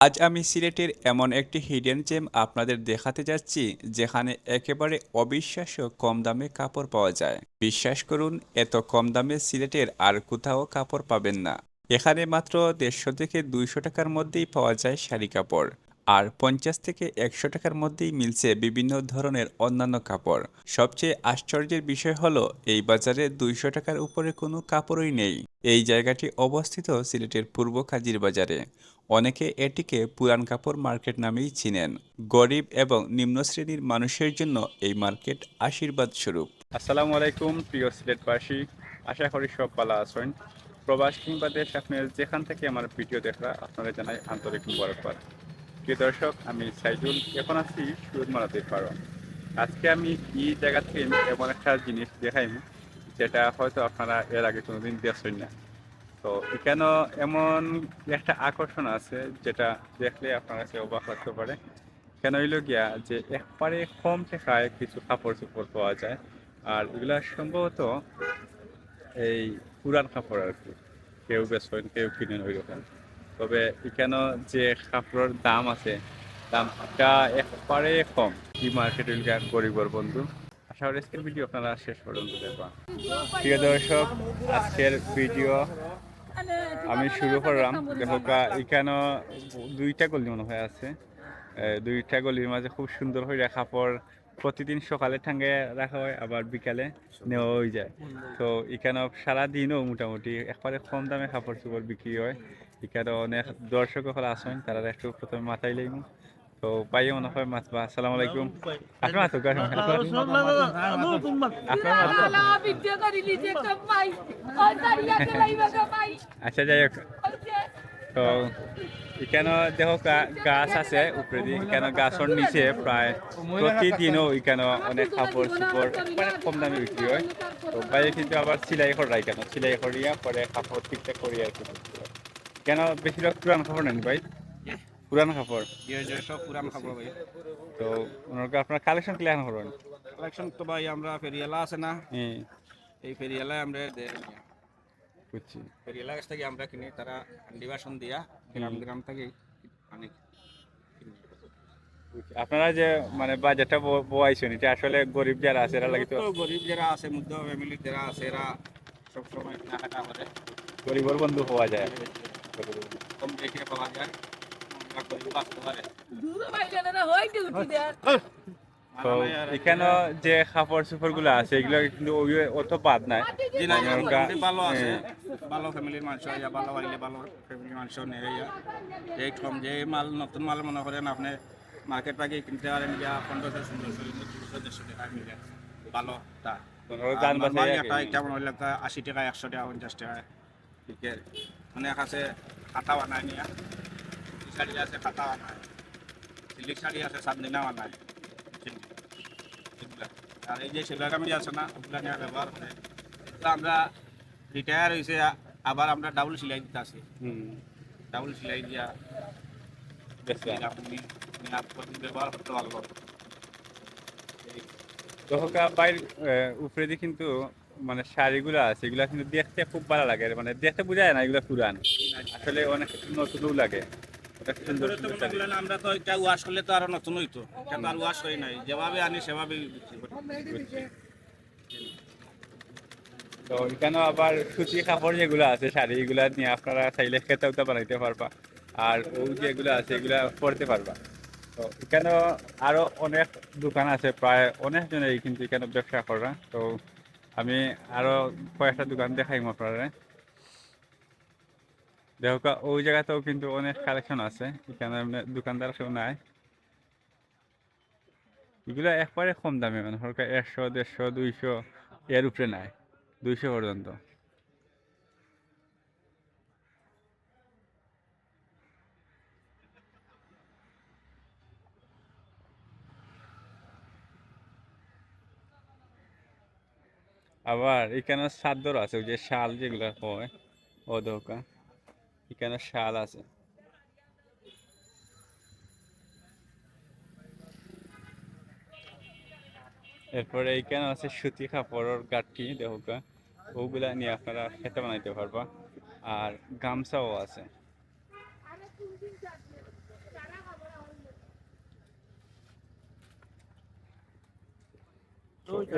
আজ আমি সিলেটের এমন একটি হিডেন জেম আপনাদের দেখাতে যাচ্ছি, যেখানে একেবারে অবিশ্বাস্য কম দামে কাপড় পাওয়া যায়। বিশ্বাস করুন, এত কম দামে সিলেটের আর কোথাও কাপড় পাবেন না। এখানে মাত্র দেড়শো থেকে দুইশো টাকার মধ্যেই পাওয়া যায় শাড়ি কাপড়। আর পঞ্চাশ থেকে একশো টাকার মধ্যেই মিলছে বিভিন্ন ধরনের অন্যান্য কাপড়। সবচেয়ে আশ্চর্যের বিষয় হলো, এই বাজারে দুইশো টাকার উপরে কোনো কাপড়ই নেই। এই জায়গাটি অবস্থিত সিলেটের পূর্ব কাজির বাজারে। অনেকে এটিকে পুরান কাপড় মার্কেট নামেই চিনেন। গরিব এবং নিম্ন শ্রেণির মানুষের জন্য এই মার্কেট আশীর্বাদ স্বরূপ। আসসালামু আলাইকুম, প্রিয় সিলেটবাসী। আশা করি সব ভালো আছেন। প্রবাস কিংবা দেশ আপনার যেখান থেকে আমার ভিডিও দেখা আপনারা জানাই আন্তরিক মুবারকবাদ। প্রিয় দর্শক, আমি সাইজুল। এখন আছি সুরত মারাতে পারো আজকে আমি এই জায়গা থেকে এমন একটা জিনিস দেখাইম, যেটা হয়তো আপনারা এর আগে কোনোদিন দেখছেন না। তো এখানে এমন একটা আকর্ষণ আছে, যেটা দেখলে আপনার কাছে অবাক লাগতে পারে। কেন হইল গিয়া যে একবারে কম টাকায় কিছু কাপড় চোপড় পাওয়া যায়, আর এগুলা সম্ভবত এই পুরান কাপড় আর কি। কেউ বেচেন, কেউ কিনেন ওই রকম। তবে এখানে যে কাপড়ের দাম আছে, দামটা একবারে কম। কি মার্কেট গরিবর বন্ধু? আশা করি আজকের ভিডিও আপনারা শেষ পর্যন্ত দেখবা প্রিয় দর্শক, আজকের ভিডিও আমি শুরু করলাম। দেখো এখানে দুইটা গলি মনে হয় আছে। দুইটা গলির মাঝে খুব সুন্দর হয়ে কাপড় প্রতিদিন সকালে ঠাঙ্গে রাখা হয় আবার বিকালে নেওয়া হয়ে যায় তো এখানে সারাদিনও মোটামুটি একবারে কম দামে কাপড় চোপড় বিক্রি হয় এখানে অনেক দর্শক সকল আসেন তারা একটু প্রথমে মাথায় লাগব তো পাই মনে হয় মাতবা আসসালামু আলাইকুম আপনার আচ্ছা যাই হোক তো এখানে দেখো গাছ আছে উপরে দিয়ে এখানে গাছের নিচে প্রায় প্রতিদিনও এখানে অনেক কাপড় চোপড় মানে কম দামে বিক্রি হয়। তো বাইরে কিন্তু আবার সিলাই করাই কেন সিলাই করিয়া পরে কাপড় ঠিকঠাক করিয়া আর কি। কেন বেশিরভাগ পুরান কাপড় নেন ভাই? পুরান কাপড় সব পুরান খাবার ভাই। তো ওনাকে আপনার কালেকশন ক্লিয়ার করেন কালেকশন তো ভাই আমরা ফেরিয়ালা আছে না। এই ফেরিয়ালায় আমরা বুঝছি ফেরিয়ালা কাছ থেকে আমরা কিনি তারা ডিভাশন দিয়া গ্রাম গ্রাম থেকে মানে বুঝছি। আপনারা যে মানে বাজেটটা বয়াইছেন এটা আসলে গরিব যারা আছে এরা লাগে তো গরিব যারা আছে মধ্য ফ্যামিলি যারা আছে এরা সবসময় কেনাকাটা করে। গরিবর বন্ধু পাওয়া যায়। কম রেখে পাওয়া যায়। আমরা গরিব বাঁচতে পারে। দেন তো এখানে যে কাপড় চোপড়গুলো আছে এগুলো কিন্তু অত বাদ নাই। ভালো আছে। হ্যাঁ। ভালো ফ্যামিলির মানুষ ইয়া ভালো আইলে ভালো ফ্যামিলির মানুষ নেই এই কম যে মাল নতুন মাল মনে করেন আপনি মার্কেট পাকে কিনতে পারেন যা পনেরোশো ষোলোশো দেড়শো টাকা মিলে ভালো তা দান। একটা মনে আশি টাকা একশো টাকা পঞ্চাশ টাকা। অনেক আছে। খাতা বানায় নিয়া। শাড়ি আছে খাতা বানায়। সিল্ক শাড়ি আছে সাতদিনা বানায়। এগুলা। আর এই যে সেলাই কামি আছে না ওগুলা নিয়ে ব্যবহার করে তো আমরা রিটায়ার হয়েছে আবার আমরা ডাবল সেলাই দিতে আসি। ডাবল সেলাই দিয়া আপনি আপনি আপনি ব্যবহার করতে পারব। এই বাইর উপরে দিয়ে কিন্তু মানে শাড়িগুলো আছে এগুলা কিন্তু দেখতে খুব ভালো লাগে। মানে দেখতে বোঝা যায় না এগুলো পুরান। আসলে অনেক নতুনও লাগে। আমরা তো এটা ওয়াশ করলে তো আরও নতুন হইতো। এটা আর ওয়াশ হয় নাই। যেভাবে আনি সেভাবে। তো এখানে আবার সুতি কাপড় যেগুলো আছে, শাড়ি এগুলা নিয়ে আপনারা চাইলে খেতেও তো বানাইতে পারবা। আর ওই যেগুলো আছে, এগুলা পরতে পারবা। তো এখানে আরও অনেক দোকান আছে, প্রায় অনেক জনেই কিন্তু এখানে ব্যবসা করা। তো আমি আরও কয়েকটা দোকান দেখাইম আপনারা। দেখো, ওই জায়গাতেও কিন্তু অনেক কালেকশন আছে। এখানে দোকানদার কেউ নাই। এগুলো একবারে কম দামে মানে হরকা একশো, দেড়শো, দুইশো, এর উপরে নাই, দুইশো পর্যন্ত। আবার এখানে চাদর আছে, ওই যে শাল যেগুলো হয়, ও দোকা এখানে শাল আছে। এরপরে এইখানে আছে সুতি কাপড়ের গাঠি দেখো ওগুলা নিয়ে আপনারা খেতে বানাইতে পারবা। আর গামছাও আছে।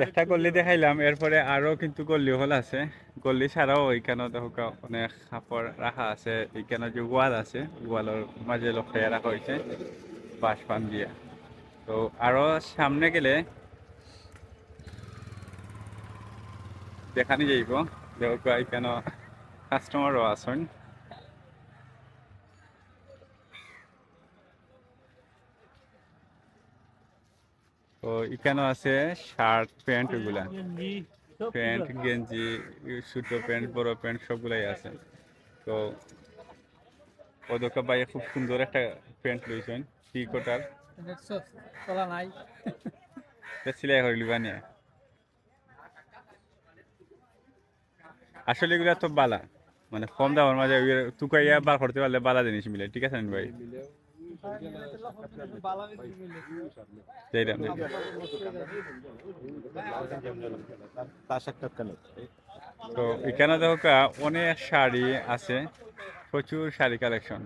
একটা গল্লি দেখাইলাম এরপরে আরও কিন্তু গল্লি হল আছে। গল্লি ছাড়াও ওইখানে দেখো অনেক কাপড় রাখা আছে এইখানে যে ওয়াল আছে ওয়ালের মাঝে লক্ষ্য রাখা হয়েছে বাঁশ পান দিয়া। তো আরও সামনে গেলে দেখানি যাইব দেখো এখানে কাস্টমারও আছেন তো এখানে আছে শার্ট প্যান্ট ওগুলা প্যান্ট গেঞ্জি ছোট প্যান্ট বড় প্যান্ট সবগুলাই আছে। তো ওদকা ভাই খুব সুন্দর একটা প্যান্ট লইছেন টি কোটার? নাই। সিলাই করে লিবা নিয়ে। আসলে এগুলা তো বালা মানে কম দামের মাঝে তুকাইয়া বার করতে পারলে বালা জিনিস মিলে ঠিক আছে ভাই? তো এখানে দেখো অনেক শাড়ি আছে, প্রচুর শাড়ি কালেকশন।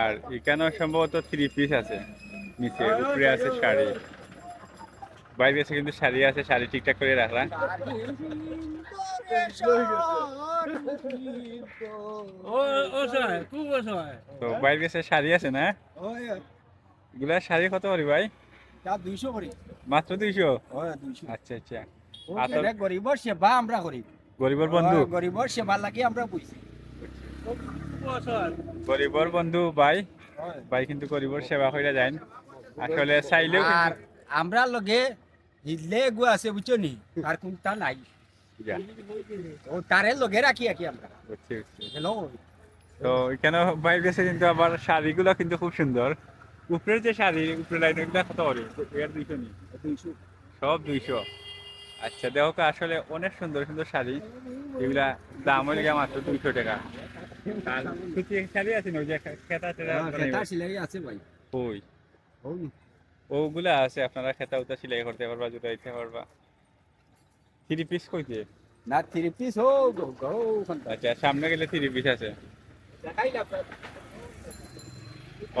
আর এখানেও সম্ভবত থ্রি পিস আছে, নিচে উপরে আছে শাড়ি। বাইরে আছে কিন্তু শাড়ি আছে শাড়ি ঠিকঠাক করে রাখলাম তো বাইরে আছে শাড়ি আছে না? এগুলা শাড়ি কত করি ভাই? দুইশো করি। মাত্র দুইশো? আচ্ছা আচ্ছা। গরিবর সেবা আমরা করি গরিবর বন্ধু। গরিবর সেবা লাগে আমরা বুঝছি গরিবর বন্ধু ভাই। ভাই কিন্তু গরিবর সেবা কইরা যায় আসলে চাইলেও আর আমরা লগে হিলে গু আছে বুঝছ নি আর কোনটা নাই ও তারে লগে রাখি আমরা বুঝছি, বুঝছি। হ্যালো তো এখানে বাইরে গেছে কিন্তু আবার শাড়িগুলো কিন্তু খুব সুন্দর উপরের যে শাড়ি উপরে লাইন ওগুলা কত করে এর দুইশো নি সব দুইশো আচ্ছা দেখো আসলে অনেক সুন্দর সুন্দর শাড়ি এগুলা দাম হয়ে গেছে মাত্র দুইশো টাকা শাড়ি আছে না ওই যে খেতা টেতা আছে ভাই ওই ওই ওগুলা আছে আপনারা খেতা উতা সিলাই করতে পারবা জুতাইতে পারবা। থ্রি পিস কই কইতে না থ্রি পিস ও গো গো আচ্ছা সামনে গেলে থ্রি পিস আছে।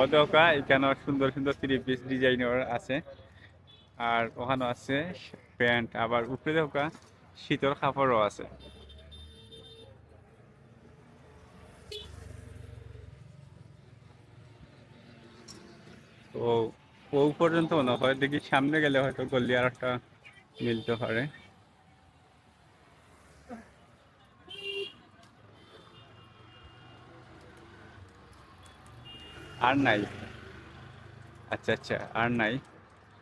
অদকা এখানে সুন্দর সুন্দর থ্রি পিস ডিজাইনের আছে। আর ওখানে আছে প্যান্ট আবার উপরে দেখা শীতল কাপড়ও আছে। তো ও পর্যন্ত মনে হয়। দেখি সামনে গেলে হয়তো গল্লি আর একটা মিলতে পারে। আর নাই। আচ্ছা আচ্ছা আর নাই।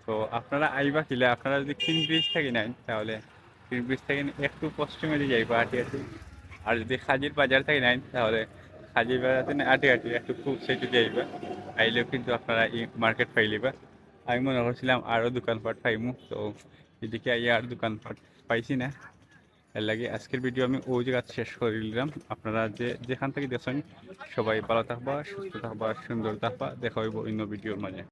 তো আপনারা আইবা কিলে? আপনারা যদি কিন ব্রিজ থেকে নেন, তাহলে কিন ব্রিজ থেকে একটু পশ্চিমে দিয়ে যাইবা আটি আটি। আর যদি খাজির বাজার থেকে নাই তাহলে খাজির বাজার আটি আটি, একটু খুব সেটু যাইবা আইলেও কিন্তু আপনারা এই মার্কেট পাইলিবা আমি মনে করছিলাম আরও দোকানপাট পাইমু, তো এদিকে আই আর দোকানপাট পাইছি না। এর লাগে আজকের ভিডিও আমি ওই জায়গা শেষ করে দিলাম। আপনারা যে যেখান থেকে দেখছেন, সবাই ভালো থাকবা, সুস্থ থাকবা, সুন্দর থাকবা। দেখা হইব অন্য ভিডিওর মাঝে।